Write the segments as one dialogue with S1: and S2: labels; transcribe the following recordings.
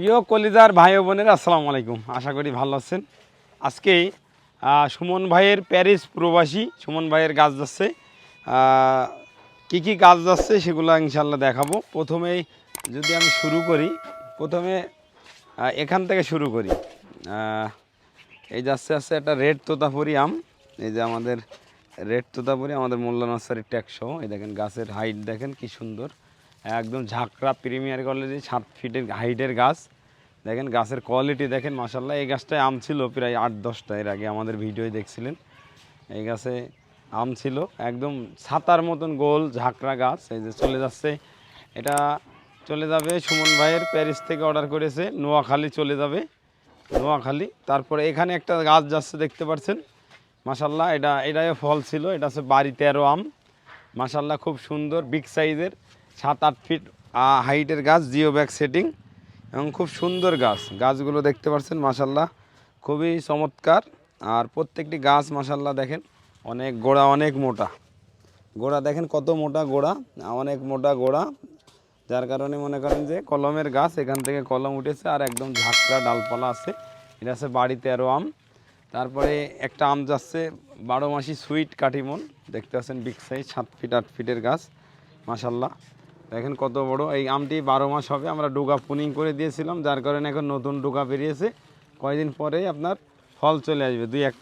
S1: প্রিয় কলিজার ভাই ও বোনের, আসসালামু আলাইকুম। আশা করি ভালো আছেন। আজকে সুমন ভাইয়ের প্যারিস প্রবাসী, সুমন ভাইয়ের গাছ যাচ্ছে। কি কি গাছ যাচ্ছে সেগুলো ইনশাল্লাহ দেখাবো। প্রথমেই যদি আমি শুরু করি, প্রথমে এখান থেকে শুরু করি। এই যাচ্ছে আছে একটা রেড তোতাপুরি আম, এই যে আমাদের রেড তোতাপুরি, আমাদের মোল্লা নার্সারির ট্যাক্সও এই দেখেন গাছের হাইট দেখেন কি সুন্দর। একদম ঝাঁকড়া প্রিমিয়ার কোয়ালিটি সাত ফিটের হাইটের গাছ। দেখেন গাছের কোয়ালিটি দেখেন মাসাল্লাহ এই গাছটায় আম ছিল প্রায় আট দশটা এর আগে আমাদের ভিডিওয় দেখছিলেন। এই গাছে আম ছিল, একদম ছাতার মতন গোল, ঝাঁকড়া গাছ। এই যে চলে যাচ্ছে, এটা চলে যাবে সুমন ভাইয়ের প্যারিস থেকে অর্ডার করেছে, নোয়াখালী চলে যাবে, নোয়াখালী। তারপরে এখানে একটা গাছ যাচ্ছে, দেখতে পাচ্ছেন। মাসাল্লাহ এটা এটাই ফল ছিল, এটা হচ্ছে বাড়ি তেরো আম। মাসাল্লাহ খুব সুন্দর, বিগ সাইজের। সাত আট ফিট হাইটের গাছ জিও ব্যাগ সেটিং এবং খুব সুন্দর গাছ। গাছগুলো দেখতে পাচ্ছেন মাসাল্লাহ খুবই চমৎকার। আর প্রত্যেকটি গাছ মাসাল্লাহ দেখেন, অনেক গোড়া, অনেক মোটা। গোড়া, দেখেন, কত মোটা গোড়া, অনেক মোটা গোড়া। যার কারণে মনে করেন যে, কলমের গাছ, এখান থেকে কলম উঠেছে আর একদম ঝাঁকড়া ডালপালা আছে। এটা আছে বাড়ি তেরো আম। তারপরে একটা আম যাচ্ছে, বারো মাসি সুইট কাটিমন দেখতে পাচ্ছেন বিগ সাইজ সাত ফিট আট ফিটের গাছ মাসাল্লাহ দেখেন কত বড়। এই আমটি বারো মাস হবে, আমরা ডুগা পুনিং করে দিয়েছিলাম, যার কারণে এখন নতুন ডুগা বেরিয়েছে। কয়দিন পরেই আপনার ফল চলে আসবে, দুই এক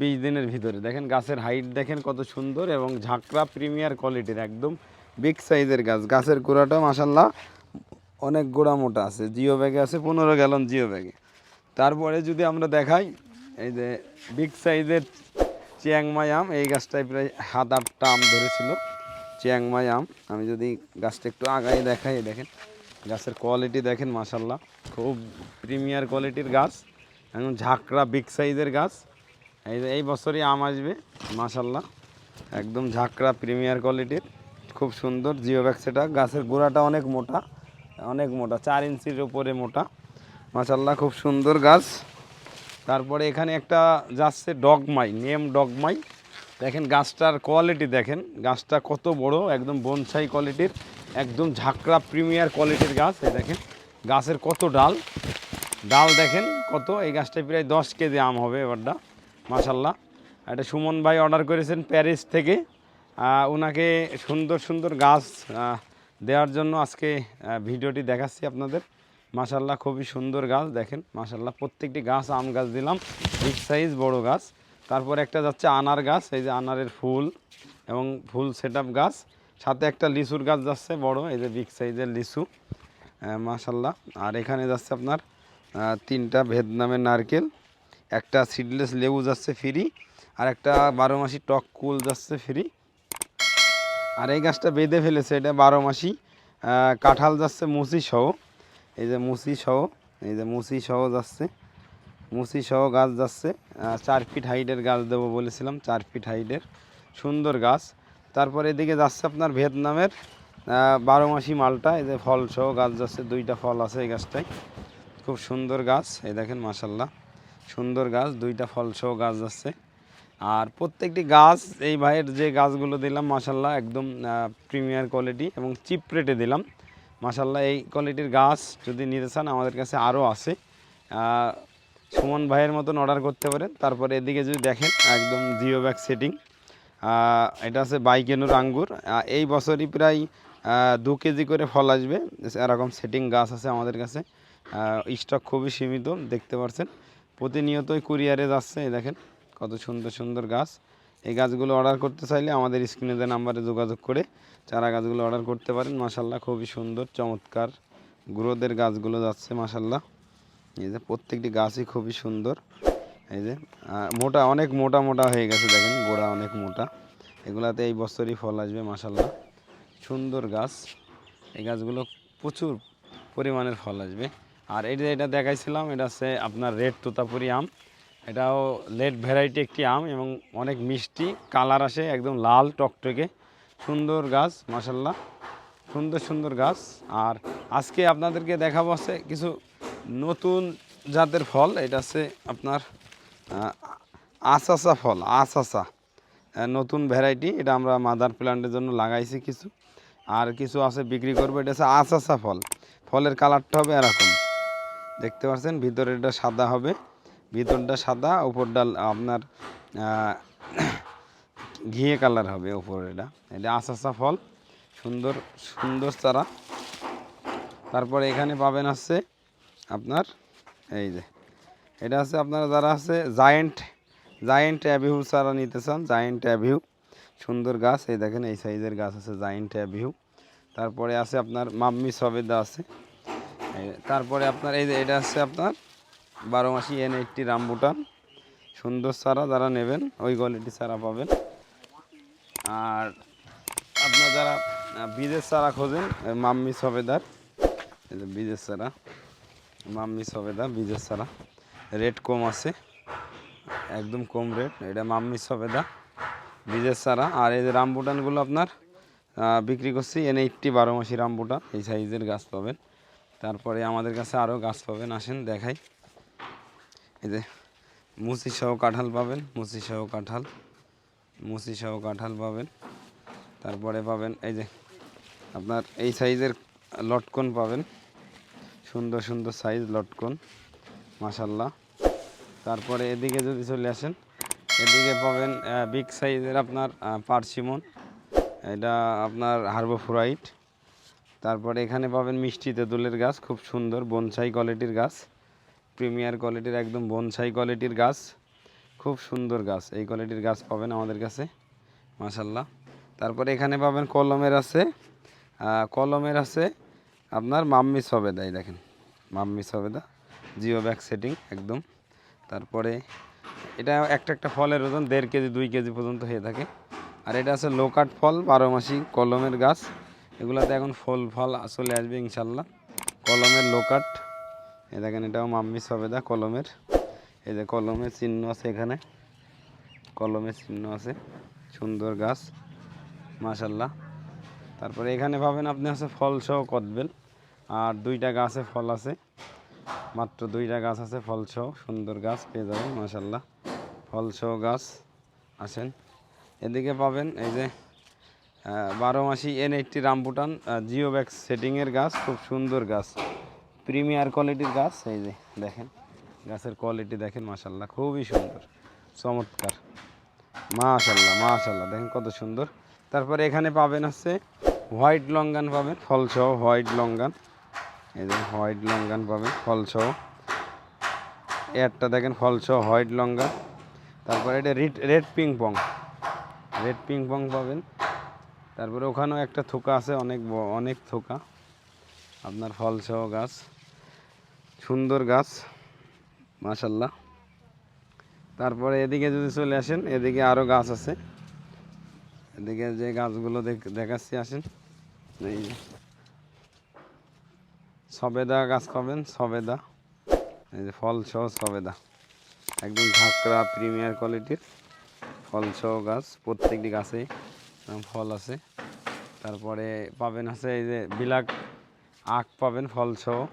S1: বিশ দিনের ভিতরে। দেখেন গাছের হাইট দেখেন কত সুন্দর এবং ঝাঁকড়া প্রিমিয়ার কোয়ালিটির একদম বিগ সাইজের গাছ। গাছের গোড়াটা মাসাল্লাহ অনেক গোড়া মোটা আছে, জিও ব্যাগে আছে, পনেরো গ্যালন জিও ব্যাগে। তারপরে যদি আমরা দেখাই, এই যে বিগ সাইজের চিয়াংমাই আম, এই গাছটায় প্রায় সাত আটটা আম ধরেছিল। চিয়াংমাই আম আমি যদি গাছটা একটু আগাই দেখাই, দেখেন। গাছের কোয়ালিটি দেখেন মাসাল্লাহ খুব প্রিমিয়ার কোয়ালিটির গাছ। একদম ঝাঁকড়া বিগ সাইজের গাছ। এই এই বছরই আম আসবে মাসাল্লাহ একদম ঝাঁকড়া প্রিমিয়ার কোয়ালিটির খুব সুন্দর জিও সেটা গাছের গোড়াটা অনেক মোটা অনেক মোটা, চার ইঞ্চির উপরে মোটা। মাসাল্লাহ খুব সুন্দর গাছ। তারপরে এখানে একটা যাচ্ছে ডগমাই, নেম ডগমাই। দেখেন গাছটার কোয়ালিটি দেখেন, গাছটা কত বড়, একদম বনসাই কোয়ালিটির একদম ঝাঁকড়া প্রিমিয়ার কোয়ালিটির গাছ, এই দেখেন। গাছের কত ডাল ডাল দেখেন কত, এই গাছটা প্রায় দশ কেজি আম হবে এবারটা মাসাল্লাহ এটা সুমন ভাই অর্ডার করেছেন প্যারিস থেকে ওনাকে সুন্দর সুন্দর গাছ দেওয়ার জন্য আজকে ভিডিওটি দেখাচ্ছি আপনাদের। মাসাল্লাহ খুবই সুন্দর গাছ দেখেন মাসাল্লাহ প্রত্যেকটি গাছ আম গাছ দিলাম বিগ সাইজ বড় গাছ। তারপর একটা যাচ্ছে আনার গাছ, এই যে আনারের ফুল এবং ফুল সেট গাছ। সাথে একটা লিচুর গাছ যাচ্ছে বড়, এই যে বিগ সাইজের লিচু মাসাল্লাহ আর এখানে যাচ্ছে আপনার তিনটা ভেদনামের নারকেল, একটা সিডলেস লেবু যাচ্ছে ফ্রি আর একটা বারো মাসি টক কুল যাচ্ছে ফ্রি আর এই গাছটা বেঁধে ফেলেছে, এটা বারো মাসি কাঁঠাল যাচ্ছে মুসি সহ, এই যে মুসি সহ, এই যে মুসি সহ যাচ্ছে। মুসি সহ গাছ যাচ্ছে চার ফিট হাইটের গাছ দেবো বলেছিলাম, চার ফিট হাইটের সুন্দর গাছ। তারপর এদিকে যাচ্ছে আপনার ভিয়েতনামের বারো মাসি মালটা, এই যে ফল সহ গাছ যাচ্ছে, দুইটা ফল আছে এই গাছটায়। খুব সুন্দর গাছ, এই দেখেন মাসাল্লাহ সুন্দর গাছ, দুইটা ফল সহ গাছ যাচ্ছে। আর প্রত্যেকটি গাছ, এই ভাইয়ের যে গাছগুলো দিলাম মাসাল্লাহ একদম প্রিমিয়ার কোয়ালিটি এবং চিপ রেটে দিলাম। মাসাল্লাহ এই কোয়ালিটির গাছ যদি নিতে চান, আমাদের কাছে আরও আছে। সুমন ভাইয়ের মতন অর্ডার করতে পারেন। তারপরে এদিকে যদি দেখেন, একদম জিও ব্যাগ সেটিং এটা আছে বাইকেনুর আঙ্গুর এই বছরই প্রায় দু কেজি করে ফল আসবে। এরকম সেটিং গাছ আছে আমাদের কাছে। স্টক খুবই সীমিত, দেখতে পাচ্ছেন। প্রতিনিয়তই কুরিয়ারে যাচ্ছে, এই দেখেন, কত সুন্দর সুন্দর গাছ। এই গাছগুলো অর্ডার করতে চাইলে আমাদের স্ক্রিনে দেওয়া নাম্বারে যোগাযোগ করে চারা গাছগুলো অর্ডার করতে পারেন। মাসাল্লাহ খুবই সুন্দর, চমৎকার। গ্রোদের গাছগুলো যাচ্ছে মাসাল্লাহ এই যে প্রত্যেকটি গাছই খুবই সুন্দর। এই যে মোটা, অনেক মোটা মোটা হয়ে গেছে দেখেন, গোড়া অনেক মোটা। এগুলাতে এই বছরই ফল আসবে মাসাল্লাহ সুন্দর গাছ। এই গাছগুলো প্রচুর পরিমাণের ফল আসবে। আর এই যে এটা দেখাইছিলাম, এটা হচ্ছে আপনার রেড তোতাপুরি আম। এটাও লেট ভ্যারাইটি একটি আম এবং অনেক মিষ্টি, কালার আসে একদম লাল, টকটকে। সুন্দর গাছ মাসাল্লাহ সুন্দর সুন্দর গাছ। আর আজকে আপনাদেরকে দেখাবো আছে কিছু নতুন জাতের ফল, এটা হচ্ছে আপনার আসাসা ফল আসাসা নতুন ভ্যারাইটি এটা আমরা মাদার প্ল্যান্টের জন্য লাগাইছি কিছু। আর কিছু আছে বিক্রি করব, এটা হচ্ছে আসাসা ফল। ফলের কালারটা হবে এরকম। দেখতে পাচ্ছেন, ভিতরেরটা সাদা হবে। ভিতরটা সাদা, উপরটা আপনার ঘিয়ে কালার হবে উপরেরটা। এটা এটা আসাসা ফল। সুন্দর সুন্দর চারা। তারপরে এখানে পাবেন আছে আপনার, এই যে, এটা আছে আপনারা যারা আছে জায়েন্ট জায়েন্ট অ্যাভিউ চারা নিতে চান জায়েন্ট অ্যাভিউ সুন্দর গাছ, এই দেখেন, এই সাইজের গাছ আছে জায়েন্ট অ্যাভিউ তারপরে আছে আপনার মাম্মি সবেদা আছে। তারপরে আপনার, এই যে, এটা আছে আপনার বারো মাসি এন এইটটি রামবুটান। সুন্দর চারা যারা নেবেন, ওই কোয়ালিটি চারা পাবেন। আর আপনার যারা বীজের চারা খোঁজেন মাম্মি সবেদার, এই যে বীজের চারা। মাম্মি সবেদা বীজের চারা রেট কম আছে, একদম কম রেট এটা মাম্মি সবেদা বীজের চারা আর এই যে রামবুটানগুলো আপনার বিক্রি করছি, এন এইটটি বারো মাসি রামবুটান, এই সাইজের গাছ পাবেন। তারপরে আমাদের কাছে আরও গাছ পাবেন, আসেন দেখাই। এই যে মুচি সহ কাঁঠাল পাবেন মুচি সহ কাঁঠাল মুচি সহ কাঁঠাল পাবেন। তারপরে পাবেন এই যে আপনার এই সাইজের লটকন পাবেন। সুন্দর সুন্দর সাইজ লটকন মাশাল্লাহ তারপরে এদিকে যদি চলে আসেন, এদিকে পাবেন বিগ সাইজের আপনার পার্সিমন। এটা আপনার হার্বোফ্রাইট। তারপরে এখানে পাবেন মিষ্টি তেঁতুলের গাছ, খুব সুন্দর বনসাই কোয়ালিটির গাছ। প্রিমিয়ার কোয়ালিটির একদম বনসাই কোয়ালিটির গাছ। খুব সুন্দর গাছ, এই কোয়ালিটির গাছ পাবেন আমাদের কাছে মাশাল্লাহ তারপরে এখানে পাবেন কলমের আছে কলমের আছে আপনার মাম্মি সবেদা এই দেখেন। মাম্মি সবেদা জিও ব্যাক সেটিং একদম। তারপরে এটা একটা একটা ফলের ওজন, দেড় কেজি, দুই কেজি পর্যন্ত হয়ে থাকে। আর এটা আছে লোকাট ফল, বারো মাসি কলমের গাছ। এগুলাতে এখন ফল ফল চলে আসবে ইনশাল্লাহ। কলমের লোকাট এই দেখেন, এটাও মাম্মি সবেদা কলমের। এই যে কলমের চিহ্ন আছে এখানে। কলমের চিহ্ন আছে। সুন্দর গাছ। মাশাল্লাহ। তারপরে এখানে পাবেন আপনি আছে ফল সহ কদবেল। আর দুইটা গাছে ফল আছে। মাত্র দুইটা গাছ আছে ফল সহ, সুন্দর গাছ, পেয়ে যাবেন মাশাল্লাহ ফল সহ গাছ আসেন। এদিকে পাবেন এই যে বারো মাসি N eighty rambutan geo bag সেটিংয়ের গাছ, খুব সুন্দর গাছ। প্রিমিয়ার কোয়ালিটির গাছ, এই যে দেখেন। গাছের কোয়ালিটি দেখেন মাশাল্লাহ খুবই সুন্দর, চমৎকার। মাশাল্লাহ মাশাল্লাহ দেখেন কত সুন্দর। তারপরে এখানে পাবেন হচ্ছে হোয়াইট লঙ্গান পাবেন, ফলসহ হোয়াইট লঙ্গান। এই যে হোয়াইট লঙ্গান পাবেন, ফলসহ। এয়ারটা দেখেন, ফলসহ হোয়াইট লঙ্গান। তারপরে এটা red red ping pong red ping pong পাবেন। তারপরে ওখানেও একটা থোকা আছে, অনেক অনেক থোকা। আপনার ফলসহ গাছ। সুন্দর গাছ, মাশাল্লাহ। তারপরে এদিকে যদি চলে আসেন, এদিকে আরও গাছ আছে। এদিকে যে গাছগুলো দেখ- দেখাচ্ছি, আসেন। এই সবেদা গাছ পাবেন, সবেদা। এই যে ফল সহ সবেদা। একদম ঝাঁকড়া প্রিমিয়ার কোয়ালিটির ফল সহ গাছ, প্রত্যেকটি গাছে এরকম ফল আছে। তারপরে পাবেন আছে এই যে বিলাক আখ পাবেন ফল সহ।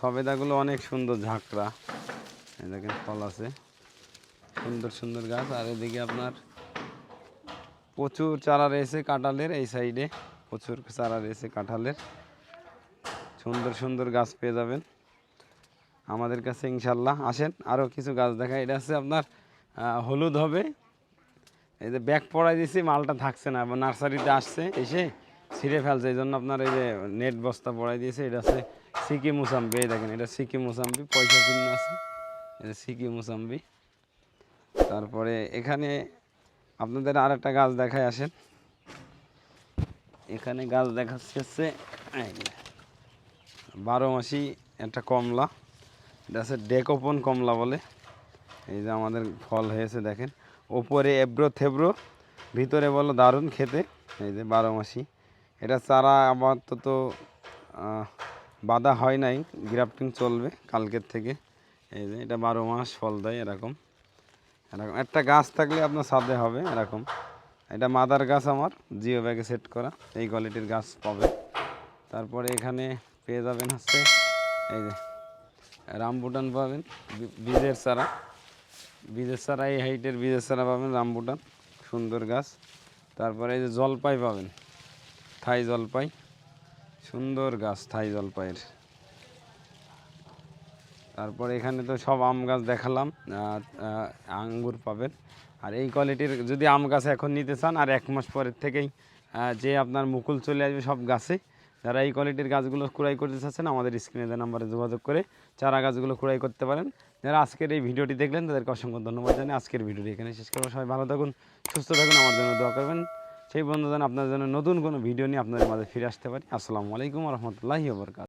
S1: সবেদাগুলো অনেক সুন্দর ঝাঁকড়া। দেখেন, ফল আছে। সুন্দর সুন্দর গাছ। আর এদিকে আপনার প্রচুর চারা রয়েছে কাঁঠালের, এই সাইডে প্রচুর চারা রয়েছে কাঁঠালের। সুন্দর সুন্দর গাছ পেয়ে যাবেন। আমাদের কাছে ইনশাল্লাহ আসেন। আরও কিছু গাছ দেখা এটা হচ্ছে আপনার হলুদ হবে। এই যে ব্যাগ পড়াই দিয়েছি মালটা থাকছে না। নার্সারিতে আসছে, এসে ছিঁড়ে ফেলছে। এই জন্য আপনার এই যে নেট বস্তা পড়াই দিয়েছে। এটা হচ্ছে সিকি মুসাম্বি। এই দেখেন, এটা সিকি মুসাম্বি। পয়সা চিহ্ন আছে। এটা সিকি মুসাম্বি। তারপরে এখানে আপনাদের আর একটা গাছ দেখায় আসেন। এখানে গাছ দেখাচ্ছে হচ্ছে বারো মাসি একটা কমলা, এটা ডেকোপন কমলা বলে। এই যে আমাদের ফল হয়েছে দেখেন। ওপরে এব্রো থেব্রো, ভিতরে বলো দারুণ খেতে। এই যে বারো মাসি। এটা চারা আপাতত তো বাঁধা হয় নাই, গ্রাফটিং চলবে কালকের থেকে। এই যে এটা বারো মাস ফল দেয় এরকম। এরকম। একটা গাছ থাকলে আপনার ছাদে হবে, এরকম। এটা মাদার গাছ আমার, জিও ব্যাগে সেট করা। এই কোয়ালিটির গাছ পাবে। তারপরে এখানে পেয়ে যাবেন হচ্ছে, এই যে, রামবুটান পাবেন বীজের চারা। বীজের চারা, এই হাইটের বীজের চারা পাবেন, রামবুটান। সুন্দর গাছ। তারপরে এই যে জলপাই পাবেন, থাই জলপাই। সুন্দর গাছ, থাই জলপাইয়ের। তারপর এখানে তো সব আম গাছ দেখালাম আঙ্গুর পাবেন। আর এই কোয়ালিটির যদি আম গাছ এখন নিতে চান, আর এক মাস পরের থেকেই যে আপনার মুকুল চলে আসবে সব গাছে, যারা এই কোয়ালিটির গাছগুলো কুড়াই করতে চাচ্ছেন, আমাদের স্ক্রিনে নাম্বারে যোগাযোগ করে চারা গাছগুলো কুড়াই করতে পারেন। যারা আজকের এই ভিডিওটি দেখলেন, তাদেরকে অসংখ্য ধন্যবাদ জানি আজকের ভিডিওটি এখানে শেষ করব। সবাই ভালো থাকুন, সুস্থ থাকুন, আমার জন্য দোয়া করবেন। সেই বন্ধু যেন আপনার জন্য নতুন কোনো ভিডিও নিয়ে আপনাদের মাঝে ফিরে আসতে পারি। আসসালামু আলাইকুম রহমতুল্লাহি